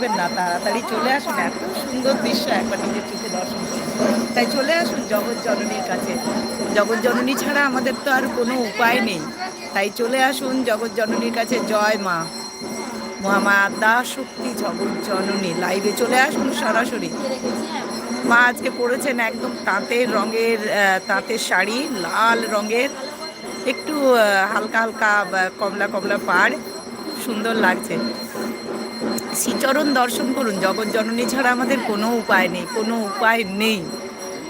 করবেন না, তাড়াতাড়ি চলে আসুন, এত সুন্দর দৃশ্য একবার নিজের চোখে দর্শন করুন। তাই চলে আসুন জগৎ জননীর কাছে। জগৎ জননী ছাড়া আমাদের তো আর কোনো উপায় নেই। তাই চলে আসুন জগৎ জননীর কাছে, জয় মা। মহামাদা শক্তি জগৎ জননী। লাইভে চলে আসুন সরাসরি। মা আজকে পরেছেন একদম তাঁতের রঙের তাঁতের শাড়ি, লাল রঙের। একটু হালকা হালকা কমলা কমলা পাড়। সুন্দর লাগছে। শ্রীচরণ দর্শন করুন। জগৎ জননী ছাড়া আমাদের কোনো উপায় নেই, কোনো উপায় নেই।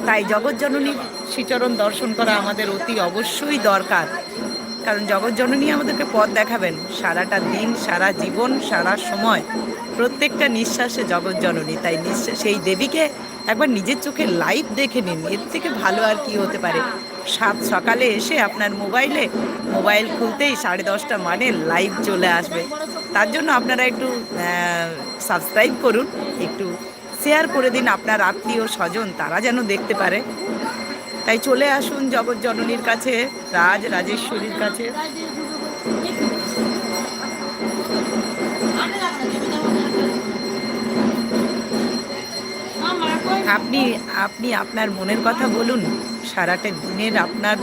তাই জগৎ জননীর শ্রীচরণ দর্শন করা আমাদের অতি অবশ্যই দরকার। কারণ জগৎ জননী আমাদেরকে পথ দেখাবেন। সারাটা দিন, সারা জীবন, সারা সময়। প্রত্যেকটা নিঃশ্বাসে জগৎ জননী। তাই নিঃশ্বাস, সেই দেবীকে একবার নিজের চোখে লাইভ দেখে নিন। এর থেকে ভালো আর কি হতে পারে? সাত সকালে এসে আপনার মোবাইলে মোবাইল খুলতেই সাড়ে দশটা মানে লাইভ চলে আসবে। তার জন্য আপনারা একটু সাবস্ক্রাইব করুন, একটু শেয়ার করে দিন আপনার আত্মীয় স্বজন, তারা যেন দেখতে পারে। তাই চলে আসুন জগৎ জননীর কাছে, রাজ রাজেশ্বরীর কাছে। আপনি আপনি আপনার মনের কথা বলুন, সারাটা দিনের আপনার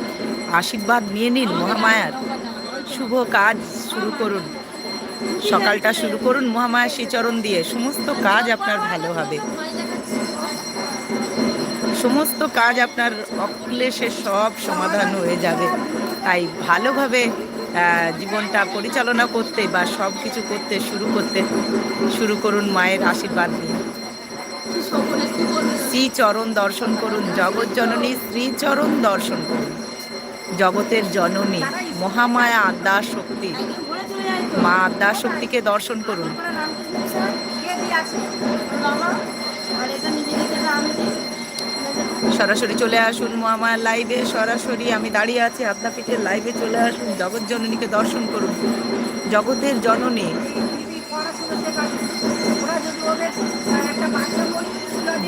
আশীর্বাদ নিয়ে নিন মহামায়ার। শুভ কাজ শুরু করুন। সকালটা শুরু করুন মহামায়া শ্রীচরণ দিয়ে। সমস্ত কাজ আপনার ভালো হবে। সমস্ত কাজ আপনার অক্লেশে সব সমাধান হয়ে যাবে। তাই ভালোভাবে জীবনটা পরিচালনা করতে বা সব কিছু করতে শুরু করতে, শুরু করুন মায়ের আশীর্বাদ নিয়ে। শ্রীচরণ দর্শন করুন, জগৎ জননী শ্রীচরণ দর্শন করুন। জগতের জননী, মহামায়া আদ্যা শক্তি। মা শক্তিকে দর্শন করুন। সরাসরি চলে আসুন মহামায়ার লাইভে সরাসরি আমি দাঁড়িয়ে আছি আদ্যাপীঠের লাইভে চলে আসুন। জগৎ জননীকে দর্শন করুন। জগতের জননী।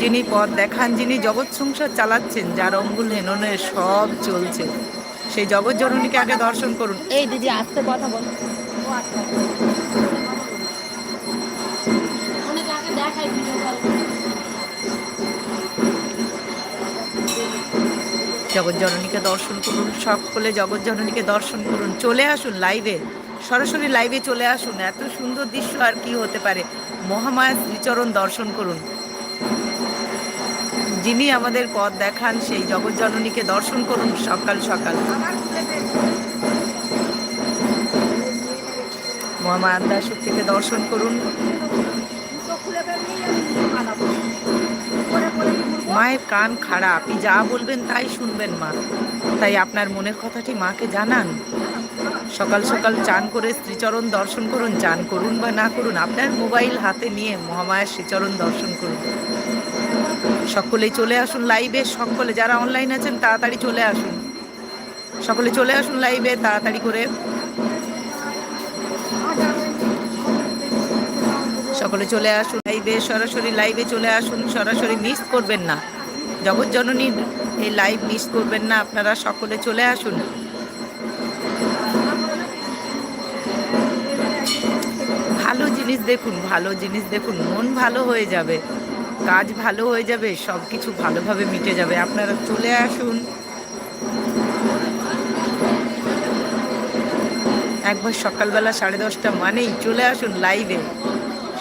যিনি পথ দেখান, যিনি জগৎ সংসার চালাচ্ছেন, যার অঙ্গুল হেননে সব চলছে। সেই জগৎ জননীকে আগে দর্শন করুন। এই দিদি, আসতে কথা বল। জগৎ জননীকে দর্শন করুন সকলে জগৎ জননীকে দর্শন করুন। চলে আসুন লাইভে সরাসরি লাইভে চলে আসুন। এত সুন্দর দৃশ্য আর কি হতে পারে? মহামায়া শ্রীচরণ দর্শন করুন। যিনি আমাদের পথ দেখান, সেই জগৎ জননীকে দর্শন করুন সকাল সকাল। মহামায়া আদ্যা শক্তিকে দর্শন করুন। মায়ের কান খাড়া, আপনি যা বলবেন তাই শুনবেন মা। তাই আপনার মনের কথাটি মাকে জানান। সকাল সকাল চান করে শ্রীচরণ দর্শন করুন, চান করুন বা না করুন, আপনার মোবাইল হাতে নিয়ে মহামায়ার শ্রীচরণ দর্শন করুন। সকলেই চলে আসুন লাইভে সকলে যারা অনলাইন আছেন, তাড়াতাড়ি চলে আসুন। সকলে চলে আসুন লাইভে তাড়াতাড়ি করে। সকলে চলে আসুন লাইভে সরাসরি লাইভে চলে আসুন, সরাসরি মিস করবেন না। জগৎ জননীর এই লাইভ মিস করবেন না, আপনারা সকলে চলে আসুন। ভালো জিনিস দেখুন, ভালো জিনিস দেখুন, মন ভালো হয়ে যাবে, কাজ ভালো হয়ে যাবে সব কিছু ভালোভাবে মিটে যাবে। আপনারা চলে আসুন। একবার সকালবেলা সাড়ে দশটা মানেই চলে আসুন লাইভে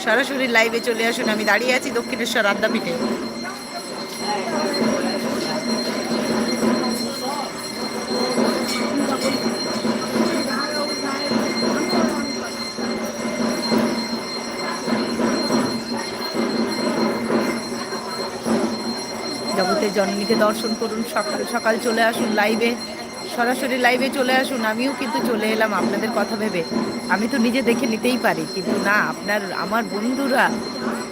সরাসরি লাইভে চলে আসুন, আমি দাঁড়িয়ে আছি দক্ষিণেশ্বর আদ্যাপীঠে জগতের জননীকে দর্শন করুন, সকাল সকাল চলে আসুন লাইভে সরাসরি লাইভে চলে আসুন, আমিও কিন্তু চলে এলাম আপনাদের কথা ভেবে। আমি তো নিজে দেখে নিতেই পারি, কিন্তু না, আপনার, আমার বন্ধুরা,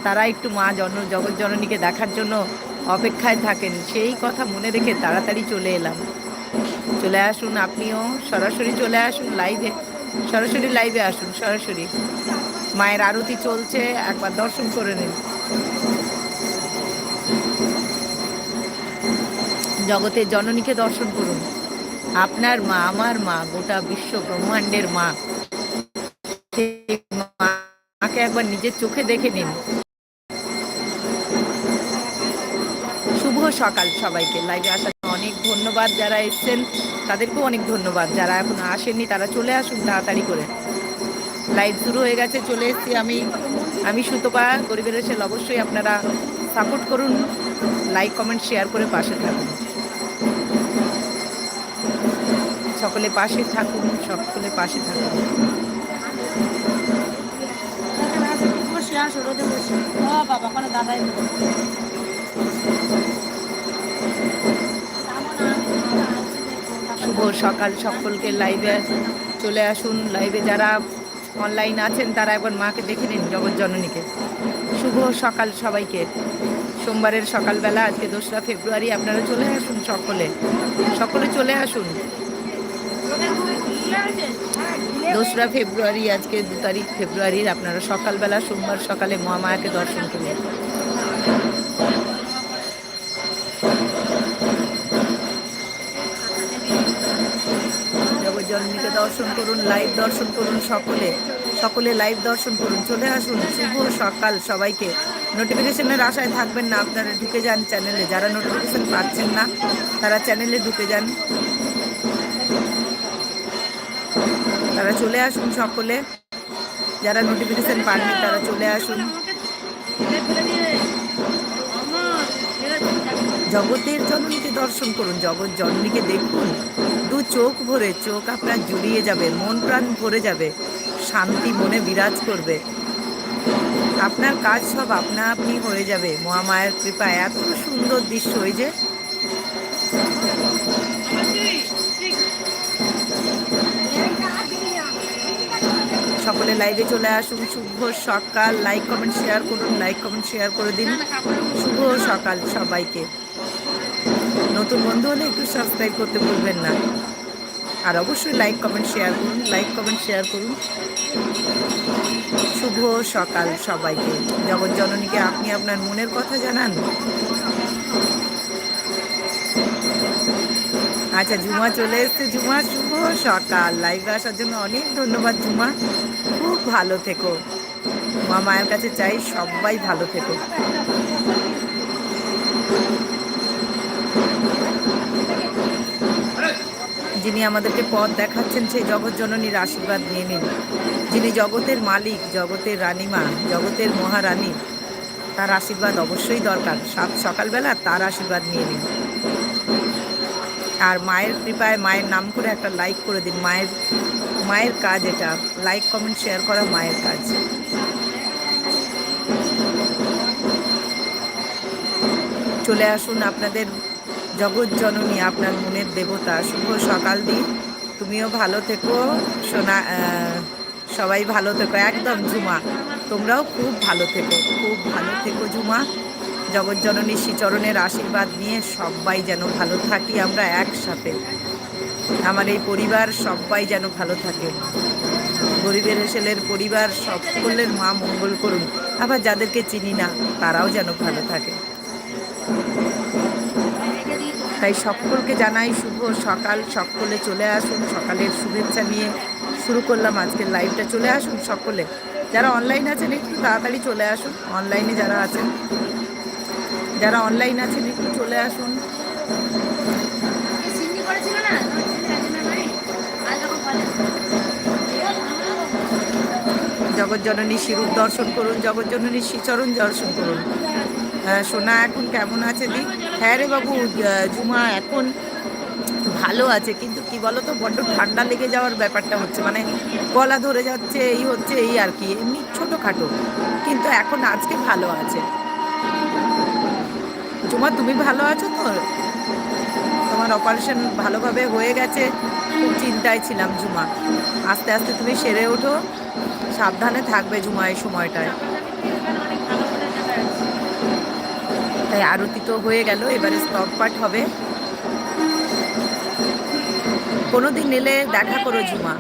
তারা একটু মা জন, জগৎ জননীকে দেখার জন্য অপেক্ষায় থাকেন। সেই কথা মনে রেখে তাড়াতাড়ি চলে এলাম। চলে আসুন, আপনিও সরাসরি চলে আসুন লাইভে সরাসরি লাইভে আসুন, সরাসরি। মায়ের আরতি চলছে, একবার দর্শন করে নিন। জগতের জননীকে দর্শন করুন। আপনার মা, আমার মা, গোটা বিশ্ব ব্রহ্মাণ্ডের মা। মাকে একবার নিজের চোখে দেখে নিন। শুভ সকাল সবাইকে। লাইভে আসার অনেক ধন্যবাদ যারা এসছেন। তাদেরকেও অনেক ধন্যবাদ। যারা এখন আসেননি, তারা চলে আসুন তাড়াতাড়ি করে। লাইভ শুরু হয়ে গেছে, চলে এসেছি আমি। আমি সুতপা, গরিবের এসে অবশ্যই আপনারা সাপোর্ট করুন। লাইক কমেন্ট শেয়ার করে পাশে থাকুন। সকলে পাশে থাকুন, সকলে পাশে থাকুন। শুভ সকাল সকলকে লাইভে চলে আসুন। লাইভে যারা অনলাইন আছেন, তারা একবার মাকে দেখে নিন, জগৎ জননীকে। শুভ সকাল সবাইকে। সোমবারের সকালবেলা, আজকে দোসরা ফেব্রুয়ারি, আপনারা চলে আসুন সকলে। সকলে চলে আসুন। দোসরা ফেব্রুয়ারি, আজকে দু তারিখ ফেব্রুয়ারির, আপনারা সকালবেলা, সোমবার সকালে মহামায়াকে দর্শন করুন। জগজ্জননীকে দর্শন করুন, লাইভ দর্শন করুন সকলে। সকলে লাইভ দর্শন করুন। চলে আসুন, শুভ সকাল সবাইকে। নোটিফিকেশনের আশায় থাকবেন না, আপনারা ঢুকে যান চ্যানেলে। যারা নোটিফিকেশন পাচ্ছেন না, তারা চ্যানেলে ঢুকে যান। তারা চলে আসুন সকলে। যারা নোটিফিকেশন পাননি, তারা চলে আসুন। জগতের জননীকে দর্শন করুন, জগৎ জননীকে দেখুন। দু চোখ ভরে, চোখ আপনার জুড়িয়ে যাবে, মন প্রাণ ভরে যাবে, শান্তি মনে বিরাজ করবে। আপনার কাজ সব আপনা আপনি হয়ে যাবে। মহামায়ের কৃপা, এত সুন্দর দৃশ্য ওই যে। সকলে লাইভে চলে আসুন। শুভ সকাল। লাইক কমেন্ট শেয়ার করুন। লাইক কমেন্ট শেয়ার করে দিন। শুভ সকাল সবাইকে। নতুন বন্ধু হলে একটু সাবস্ক্রাইব করতে ভুলবেন না। আর অবশ্যই লাইক কমেন্ট শেয়ার করুন। লাইক কমেন্ট শেয়ার করুন। শুভ সকাল সবাইকে। জগৎ জননীকে আপনি আপনার মনের কথা জানান। আচ্ছা জুমা চলে এসছে। জুমা শুভ সকাল। লাইভে আসার জন্য অনেক ধন্যবাদ খুব ভালো থেকো। মা মায়ের কাছে চাই সবাই ভালো থেকো। যিনি আমাদেরকে পথ দেখাচ্ছেন, সেই জগৎ জননীর আশীর্বাদ নিয়ে নিন। যিনি জগতের মালিক, জগতের রানীমা, জগতের মহারানী, তার আশীর্বাদ অবশ্যই দরকার। সাত সকালবেলা তার আশীর্বাদ নিয়ে নিন। আর মায়ের কৃপায় মায়ের নাম করে একটা লাইক করে দিন। মায়ের মায়ের কাজ এটা। লাইক কমেন্ট শেয়ার করা মায়ের কাজ। চলে আসুন আপনাদের জগৎ জননী, আপনার মনের দেবতা। শুভ সকাল দিন তুমিও ভালো থেকো। সোনা সবাই ভালো থেকো। একদম ঝুমা। তোমরাও খুব ভালো থেকো। খুব ভালো থেকো ঝুমা। জগৎ জননী শ্রীচরণের আশীর্বাদ নিয়ে সবাই যেন ভালো থাকি আমরা একসাথে। আমার এই পরিবার সবাই যেন ভালো থাকে। গরিবের হেসেলের পরিবার সকলের মা মঙ্গল করুন। আবার যাদেরকে চিনি না, তারাও যেন ভালো থাকে। তাই সকলকে জানাই শুভ সকাল। সকলে চলে আসুন, সকালের শুভেচ্ছা নিয়ে শুরু করলাম আজকের লাইভটা চলে আসুন সকলে। যারা অনলাইন আছেন, একটু তাড়াতাড়ি চলে আসুন। অনলাইনে যারা আছেন, যারা অনলাইন আছেন, একটু চলে আসুন সিন্নি করেছিল না আজ যখন বলে জগৎজননী শিরূপ দর্শন করুন জগৎজননী শ্রীচরণ দর্শন করুন। আহ, সোনা এখন কেমন আছে দি? হ্যাঁ রে বাবু ঝুমা এখন ভালো আছে কিন্তু কি বলো তো বড্ড ঠান্ডা লেগে যাওয়ার ব্যাপারটা হচ্ছে মানে গলা ধরে যাচ্ছে এই হচ্ছে এই আর কি এমনি ছোটোখাটো কিন্তু এখন আজকে ভালো আছে। জুমা তুমি ভালো আছো তো? তোমার অপারেশন ভালোভাবে হয়ে গেছে খুব চিন্তায় ছিলাম ঝুমা আস্তে আস্তে তুমি সেরে ওঠো। সাবধানে থাকবে এই সময়টায়। তাই আরতি তো হয়ে গেল, এবারে স্তব পাঠ হবে। কোনোদিন এলে দেখা করো ঝুমা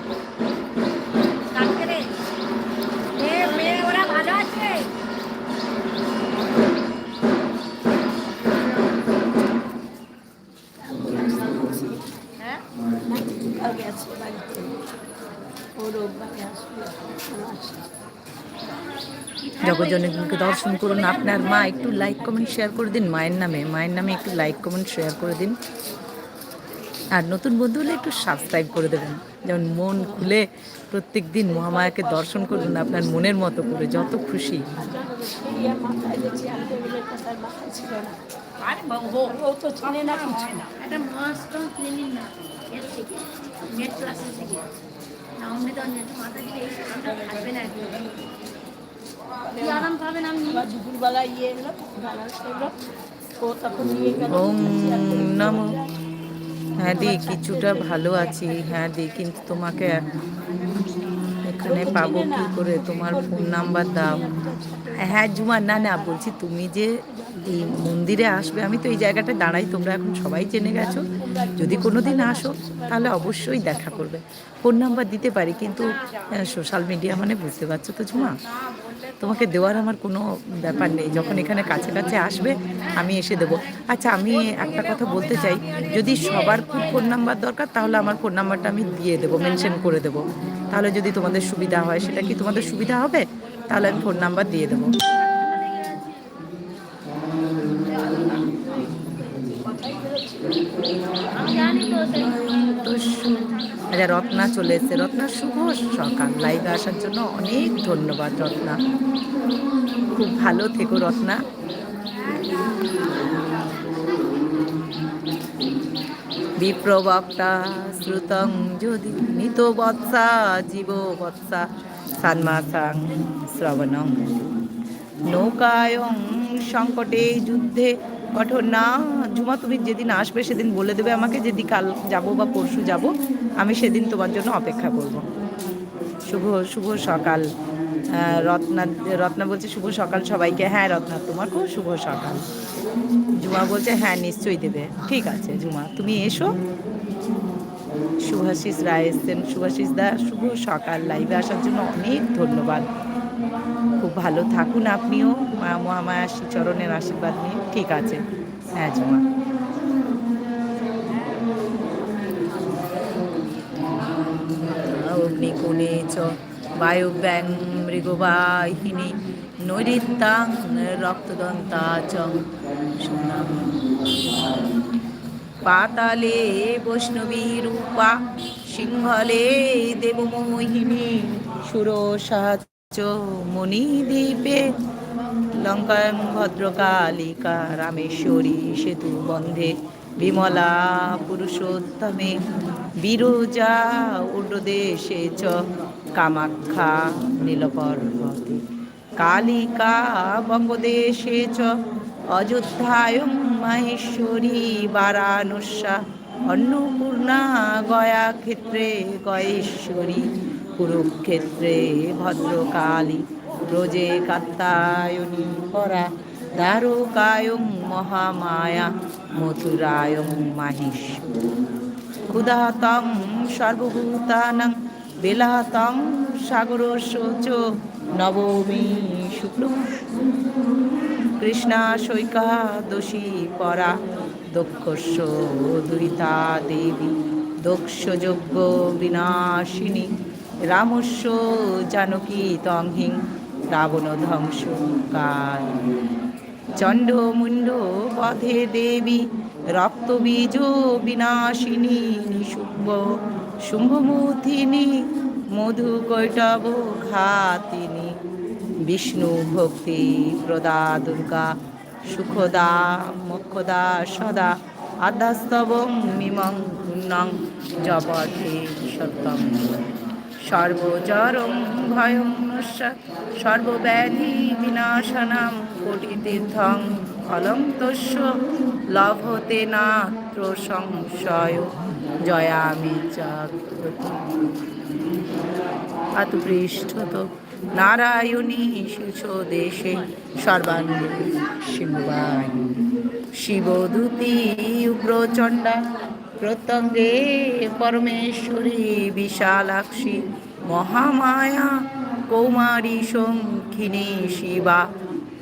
জগজ্জননীকে দর্শন করুন। আপনার মা একটু লাইক কমেন্ট শেয়ার করে দিন মায়ের নামে। মায়ের নামে একটু লাইক কমেন্ট শেয়ার করে দিন। আর নতুন বন্ধু হলে একটু সাবস্ক্রাইব করে দেবেন। যেমন মন খুলে প্রত্যেক দিন মহামায়াকে দর্শন করুন আপনার মনের মতো করে যত খুশি। না চিনে না হ্যাঁ দি, কিছুটা ভালো আছি। হ্যাঁ দি, কিন্তু তোমাকে এখানে পাবো কি করে? তোমার ফোন নাম্বার দাও। হ্যাঁ জুমা, না না, বলছি তুমি যে এই মন্দিরে আসবে, আমি তো এই জায়গাটা দাঁড়াই, তোমরা এখন সবাই জেনে গেছো। যদি কোনো দিন আসো, তাহলে অবশ্যই দেখা করবে। ফোন নাম্বার দিতে পারি, কিন্তু সোশ্যাল মিডিয়া মানে বুঝতে পারছ তো ঝুমা? তোমাকে দেওয়ার আমার কোনো ব্যাপার নেই। যখন এখানে কাছে কাছে আসবে, আমি এসে দেবো। আচ্ছা আমি একটা কথা বলতে চাই। যদি সবার ফোন নাম্বার দরকার, তাহলে আমার ফোন নাম্বারটা আমি দিয়ে দেবো, মেনশন করে দেবো। তাহলে যদি তোমাদের সুবিধা হয়, সেটা কি তোমাদের সুবিধা হবে? তাহলে আমি ফোন নাম্বার দিয়ে দেবো আমি জানি তো সে- তো শু- আচ্ছা রত্না চলে এসছে। রত্না, শুভ সকাল। লাইভে আসার জন্য অনেক ধন্যবাদ, রত্না। খুব ভালো থেকো, রত্না। বিপ্রবক্তা শ্রুতং যদি নিত বৎসা, জীব বৎসা, সান্মাসাং শ্রবণং। নৌকায়ং সংকটে যুদ্ধে কঠোর না ঝুমা তুমি যেদিন আসবে সেদিন বলে দেবে আমাকে যদি কাল যাব বা পরশু যাব। আমি সেদিন তোমার জন্য অপেক্ষা করব। শুভ শুভ সকাল। রত্না রত্না বলছে, শুভ সকাল সবাইকে। হ্যাঁ রত্না তোমাকেও শুভ সকাল। ঝুমা বলছে হ্যাঁ নিশ্চয়ই দেবে। ঠিক আছে ঝুমা তুমি এসো। শুভাশিস রায় এসছেন। শুভাশিস দা, শুভ সকাল। লাইভে আসার জন্য অনেক ধন্যবাদ। খুব ভালো থাকুন আপনিও। মা মহামায়া চরণের আশীর্বাদ নিয়ে। ঠিক আছে। হ্যাঁ ঝুমা অগ্নিকোণে চ বায়ুব্যাং মৃগবাহিনী নৈরিত্যাং রক্তদন্তা চ। পাতালে বৈষ্ণবী রূপা, সিংহলে দেবমোহিনী সুরসাচ মণিদ্বীপে লঙ্কাং ভদ্রকালিকা রামেশ্বরী সেতু বন্ধে বিমলা পুরুষোত্তমে বিরজা উড্রদেশে চ কামাখ্যা নীলপর্বতে কালিকা বঙ্গদেশে চ অযোধ্যায়ং মাহেশ্বরী বারাণস্যা অন্নপূর্ণা গয়া ক্ষেত্রে গয়েশ্বরী কুরুক্ষেত্রে ভদ্রকালী ব্রজে কাত্তায়নী পরা দ্বারকায়ং মহামায়া মথুরায়ং মাহেশ্বরী। ক্ষুধাতং সর্বভূতানাং বেলাতং সাগরস্য নবমী শুক্ল কৃষ্ণা সৈকাদশী পরা, দক্ষস্য দুরিতা দেবী, দক্ষযজ্ঞ বিনাশিনী। রামস্য জানকী তংহিং রাবণ ধ্বংস কাল। চণ্ড মুণ্ড বধে দেবী রক্তবীজ বিনাশিনী নিশুম্ভ শুম্ভমূর্তিনী মধু কৈটব ঘাতিনী বিষ্ণু ভক্তি প্রদা দুর্গা, সুখদা মোক্ষদা সদা আদাস্তবং মিমং পুণ্যং জপথে সত্যম। সর্বজরং ভয়ং নস্যাৎ সর্বব্যাধি বিনাশনাম কোটিতীর্থং ফলং তস্য লভতে নাত্র সংশয়, জয়ামি আতপৃষ্ঠত নারায়ণী শীর্ষ দেশে সর্বাঙ্গ সিংহবাহিনী শিবদূতি উগ্রচণ্ডা প্রত্যঙ্গে পরমেশ্বরী বিশালাক্ষী মহামায়া কৌমারী শঙ্খিনী শিবা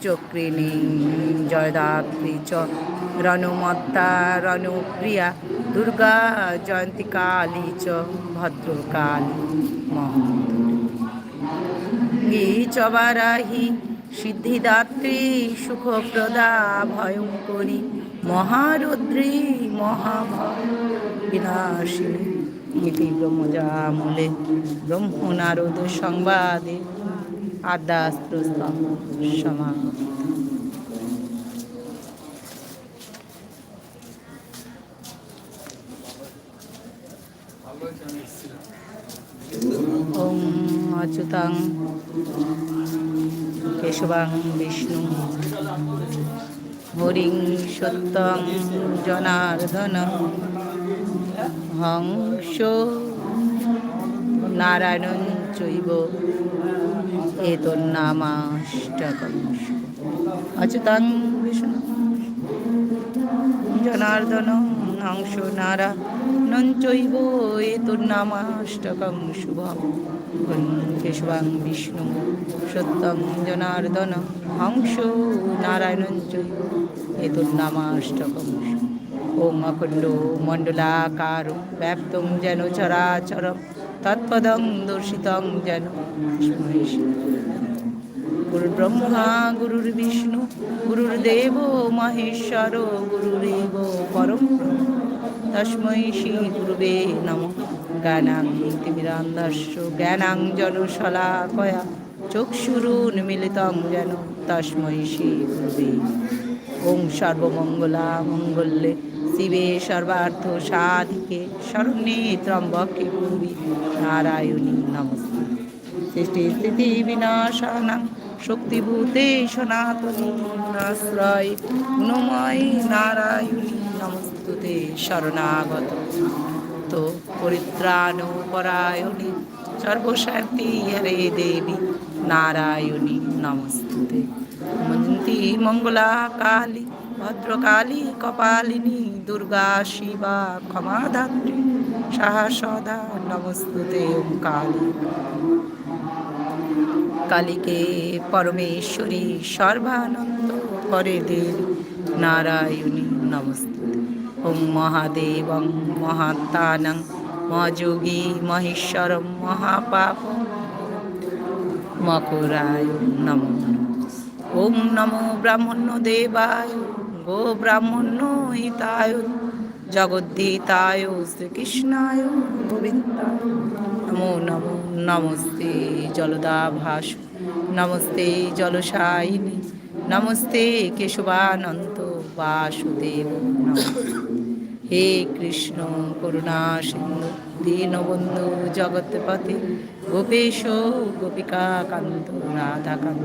চক্রিণী জয়দাত্রী চ রণমত্তা রণপ্রিয়া দুর্গা জয়ন্তী কালী চ ভদ্রকালী মহন্তরী চ বারাহি সিদ্ধিদাত্রী সুখপ্রদা ভয়ঙ্করী মহারুদ্রী মহাভয় বিনাশিনী ইতি ব্রহ্মজামূলে ব্রহ্ম নারদ সংবাদে আদ্যাস্ত্র সমা ওম অচ্যুতাং কেশবাং বিষ্ণু। হরিং সত্যং জনার্দন হংস নারায়ণ চৈব এতন্নামাষ্টকম অচ্যুতাং বিষ্ণু জনার্দন হংস নারায়ণ চৈব এতন্নামাষ্টকম শুভম। কেশবাং বিষ্ণু। সত্যং জনার্দন হংস নারায়ণ চৈব এতন্নামাষ্টকম ওম অখণ্ড মণ্ডলাকার ব্যাপ্তং যেন চরাচরম তৎপদং দর্শিতং যেন গুরুর্ব্রহ্মা গুরুর্বিষ্ণু গুরুর্দেব মহেশ্বর গুরুরেব পরম ব্রহ্ম। তস্मै শ্রী গুরুবে নম জ্ঞানাং তিমিরান্ধস্য জ্ঞানাঞ্জন শলাকয়া চক্ষুরুন্মিলিতং যেন তস্मै শ্রী গুরুবে ওম সর্বমঙ্গলা মঙ্গলে শিবে সর্বার্থ সাধিকে শরণ্যে ত্রম্বকে গৌরী নারায়ণী নমস্তে। সৃষ্টি স্থিতি বিনাশানাং, শক্তিভূতে সনাতনী আশ্রয় গুণময় নারায়ণী নমস্তুতে শরণাগত। তো পরিত্রাণ পরায়ণী সর্বশক্তি হরে দেবী নারায়ণী নমস্তুতে। মন্তি মঙ্গলা কালী ভদ্রকালী কপালিনী দুর্গা শিবা ক্ষমাধাত্রী সাহা সদা, নমস্তুতে কালী কালীকে পরমেশ্বরী সর্বানন্দ করে দেব নারায়ণী নমস্তে ওম মহাদেবং মহাত্মানং মহাযোগী মহেশ্বরম মহাপাপ মকরায় নম। ওম নমো ব্রাহ্মণ্য দেবায় গো ব্রাহ্মণ্য হিতায় জগদ্ধিতায়, শ্রীকৃষ্ণায় গোবিন্দায়। নমো নমো, নমস্তে জলদাভাস, নমস্তে জলসায়িনী, নমস্তে কেশবানন্ত বাসুদেব হে কৃষ্ণ করুণা সিন্ধু, দীনবন্ধু জগৎপতি গোপেশ গোপিকা কান্ত রাধাকান্ত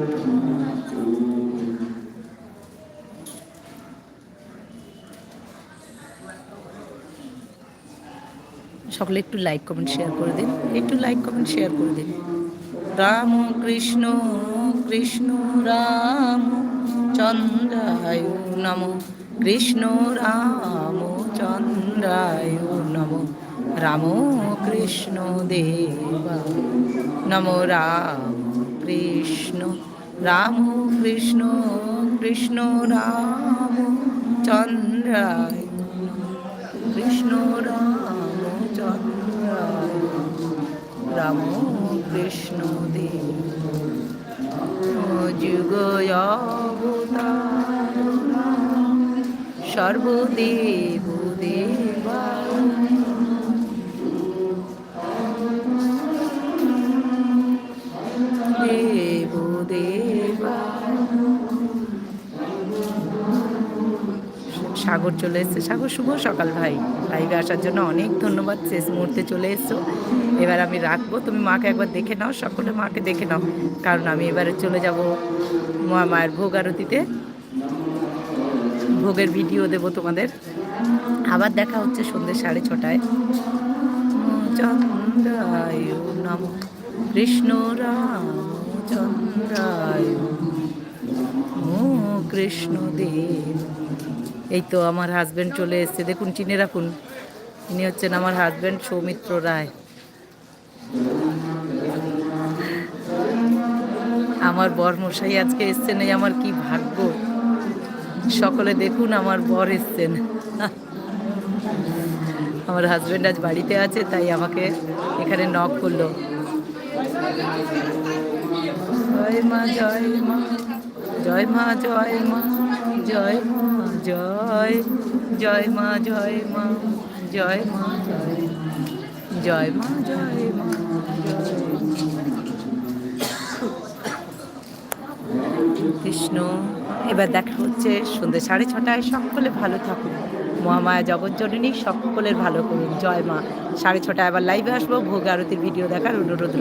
সকলে একটু লাইক কমেন্ট শেয়ার করে দিন। একটু লাইক কমেন্ট শেয়ার করে দিন। রাম, কৃষ্ণ কৃষ্ণ, রাম, চন্দ্রায় নম। কৃষ্ণ, রাম, চন্দ্রায় নম। রাম, কৃষ্ণ, দেবা নম। রাম, কৃষ্ণ রাম, কৃষ্ণ কৃষ্ণ, রাম, চন্দ্রায় কৃষ্ণ, রাম চন্দ্রায় রাম কৃষ্ণ দেব। সর্বদেব দেবা দেব সাগর চলে এসছে। সাগর, শুভ সকাল ভাই। লাইভে আসার জন্য অনেক ধন্যবাদ। শেষ মুহূর্তে চলে এসছো। এবার আমি রাখব। তুমি মাকে একবার দেখে নাও। সকলে মাকে দেখে নাও। কারণ আমি এবারে চলে যাব মা মায়ের ভোগ আরতিতে। ভোগের ভিডিও দেব তোমাদের। আবার দেখা হচ্ছে সন্ধ্যে সাড়ে ছটায়। চন্দ্রায় নম। কৃষ্ণ রাম চন্দ্রায় ও কৃষ্ণ দেব এই তো আমার হাজব্যান্ড চলে এসছে। দেখুন, চিনে রাখুন, ইনি হচ্ছেন আমার হাজব্যান্ড সৌমিত্র রায়। আমার বর মশাই আজকে এসছেন, এই আমার কি ভাগ্য? সকলে দেখুন, আমার বর এসছেন। আমার হাজব্যান্ড আজ বাড়িতে আছে, তাই আমাকে এখানে নক করল। জয় মা জয় মা জয় মা জয় মা জয় মা। জয় জয় মা জয় মা জয় মা, জয় জয় মা জয় মা। কৃষ্ণ, এবার দেখা হচ্ছে সন্ধ্যে সাড়ে ছটায়। সকলে ভালো থাকুন। মহামায়া জগৎজননী সকলের ভালো করুন। জয় মা। সাড়ে ছটায় আবার লাইভে আসব। ভোগ আরতির ভিডিও দেখার অনুরোধ।